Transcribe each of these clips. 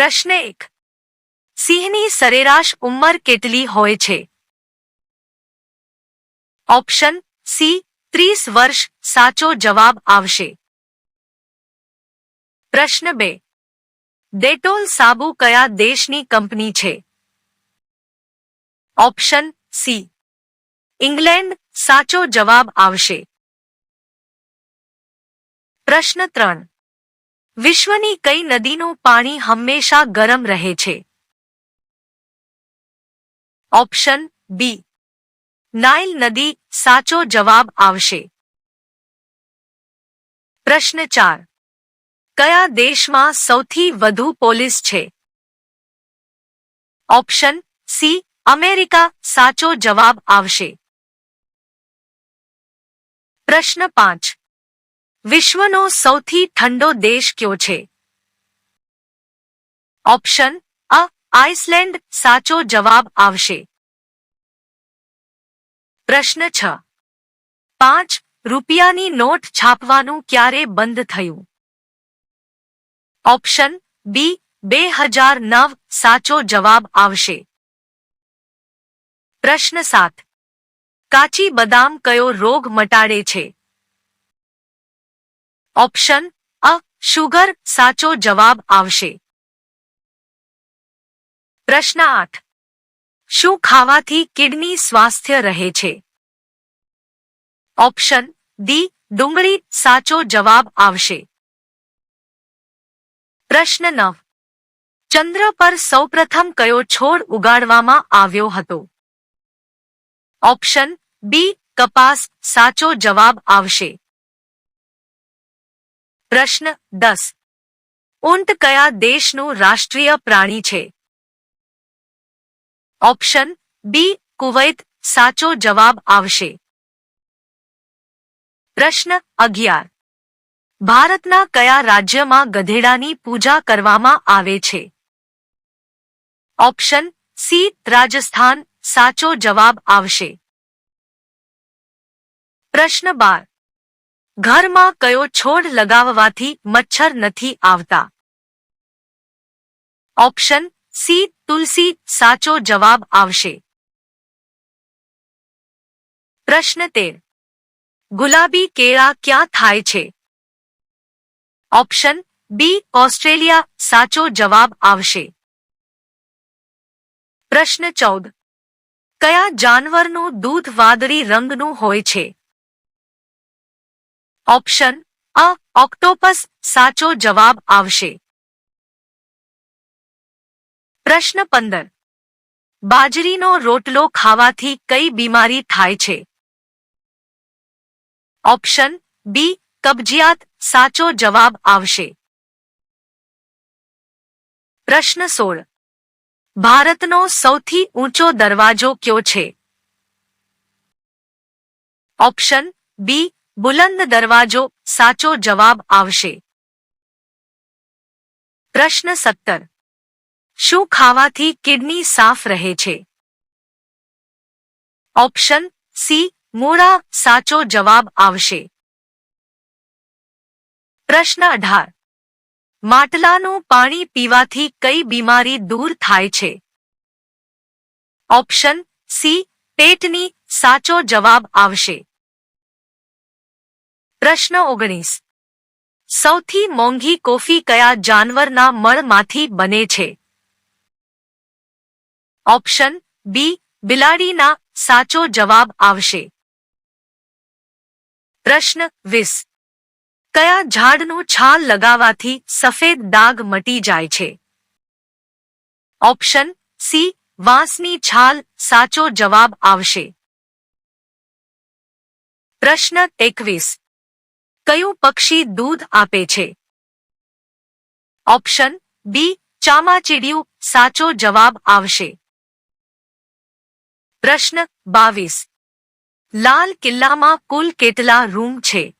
પ્રશ્ન એક. સિંહની સરેરાશ ઉંમર કેટલી હોય છે? ઓપ્શન સી, ત્રીસ વર્ષ સાચો જવાબ આવશે. પ્રશ્ન બે. ડેટોલ સાબુ કયા દેશની કંપની છે? Option C. ઇંગ્લેન્ડ સાચો જવાબ આવશે. પ્રશ્ન ત્રણ. વિશ્વની કઈ નદીનું પાણી હંમેશા ગરમ રહે છે? ઓપ્શન બી. નાઇલ નદી સાચો જવાબ આવશે. પ્રશ્ન ચાર. કયા દેશમાં સૌથી વધુ પોલીસ છે? Option C. અમેરિકા સાચો જવાબ આવશે. પ્રશ્ન પાંચ. વિશ્વનો સૌથી ઠંડો દેશ કયો છે? Option A, Iceland. સાચો જવાબ આવશે. પ્રશ્ન છ. પાંચ, રૂપિયાની નોટ છાપવાનું ક્યારે બંધ થયું? ઓપ્શન બી, બે હજાર નવ. સાચો જવાબ આવશે. પ્રશ્ન સાત. કાચી બદામ કયો રોગ મટાડે છે? ઓપ્શન, અ શુગર સાચો જવાબ આવશે. પ્રશ્ન આઠ. શું ખાવાથી કિડની સ્વાસ્થ્ય રહે છે? ઓપ્શન ડી ડુંગળી સાચો જવાબ આવશે. પ્રશ્ન નવ. ચંદ્ર પર સૌપ્રથમ કયો છોડ ઉગાડવામાં આવ્યો હતો? ઓપ્શન, બી, કપાસ સાચો જવાબ આવશે. પ્રશ્ન દસ. ઊંટ કયા દેશનું રાષ્ટ્રીય પ્રાણી છે? Option B, Kuwait. સાચો જવાબ આવશે. પ્રશ્ન અગિયાર. ભારતના કયા રાજ્યમાં ગધેડાની પૂજા કરવામાં આવે છે? Option C, Rajasthan. સાચો જવાબ આવશે. પ્રશ્ન બાર. ઘરમાં કયો છોડ લગાવવાથી મચ્છર નથી આવતા? ઓપ્શન સી, તુલસી, સાચો જવાબ આવશે. પ્રશ્ન તેર. ગુલાબી કેળા ક્યાં થાય છે? ઓપ્શન બી, ઓસ્ટ્રેલિયા, સાચો જવાબ આવશે. પ્રશ્ન ચૌદ. કયા જાનવરનું દૂધ વાદળી રંગનું હોય છે? ઓપ્શન અ, ઓક્ટોપસ સાચો જવાબ આવશે. પ્રશ્ન પંદર. બાજરીનો રોટલો ખાવાથી કઈ બીમારી થાય છે? ઓપ્શન બી, કબજિયાત સાચો જવાબ આવશે. પ્રશ્ન સોળ. ભારતનો સૌથી ઊંચો દરવાજો કયો છે? ઓપ્શન બી બુલંદ દરવાજો સાચો જવાબ આવશે. પ્રશ્ન સત્તર. શું ખાવાથી કિડની સાફ રહે છે? ઓપ્શન સી, મૂળા સાચો જવાબ આવશે. પ્રશ્ન અઢાર. માટલાનું પાણી પીવાથી કઈ બીમારી દૂર થાય છે? ઓપ્શન સી, પેટની સાચો જવાબ આવશે. પ્રશ્ન ઓગણીસ. સૌથી મોંઘી કોફી કયા જાનવરના મળમાંથી બને છે? ઓપ્શન બી, બિલાડીના સાચો જવાબ આવશે. પ્રશ્ન વીસ. કયા ઝાડનું છાલ લગાવવાથી સફેદ દાગ મટી જાય છે? ઓપ્શન સી, વાંસની છાલ સાચો જવાબ આવશે. પ્રશ્ન એકવીસ. કયું પક્ષી દૂધ આપે છે? ઓપ્શન બી ચામાચીડિયું, સાચો જવાબ આવશે. પ્રશ્ન બાવીસ. લાલ કિલ્લામાં કુલ કેટલા રૂમ છે?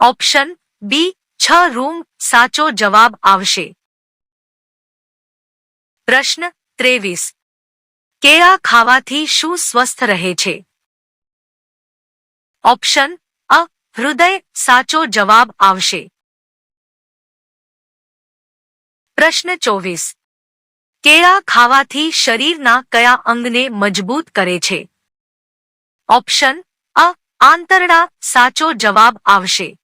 ઓપ્શન બી છ રૂમ, સાચો જવાબ આવશે. પ્રશ્ન ત્રેવીસ. કેળા ખાવાથી શું સ્વસ્થ રહે છે? ઓપ્શન હૃદય સાચો જવાબ આવશે. પ્રશ્ન ચોવીસ. કેળા ખાવાથી શરીરના કયા અંગને મજબૂત કરે છે? ઓપ્શન અ, આંતરડા સાચો જવાબ આવશે.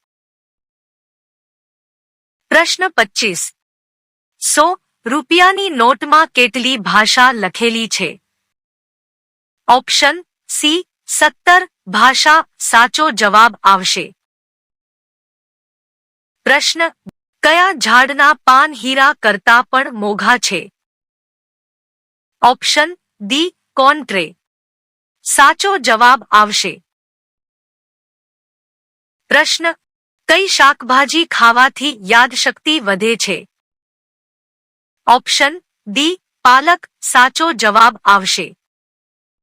પ્રશ્ન પચીસ. સો, રૂપિયાની નોટમાં કેટલી ભાષા લખેલી છે? ઓપ્શન સી, સત્તર ભાષા સાચો જવાબ આવશે પ્રશ્ન કયા ઝાડના પાન હીરા કરતા પણ મોઘા છે ઓપ્શન ડી કોન્ટ્રે સાચો જવાબ આવશે પ્રશ્ન કઈ શાકભાજી ખાવાથી યાદશક્તિ વધે છે ઓપ્શન ડી પાલક સાચો જવાબ આવશે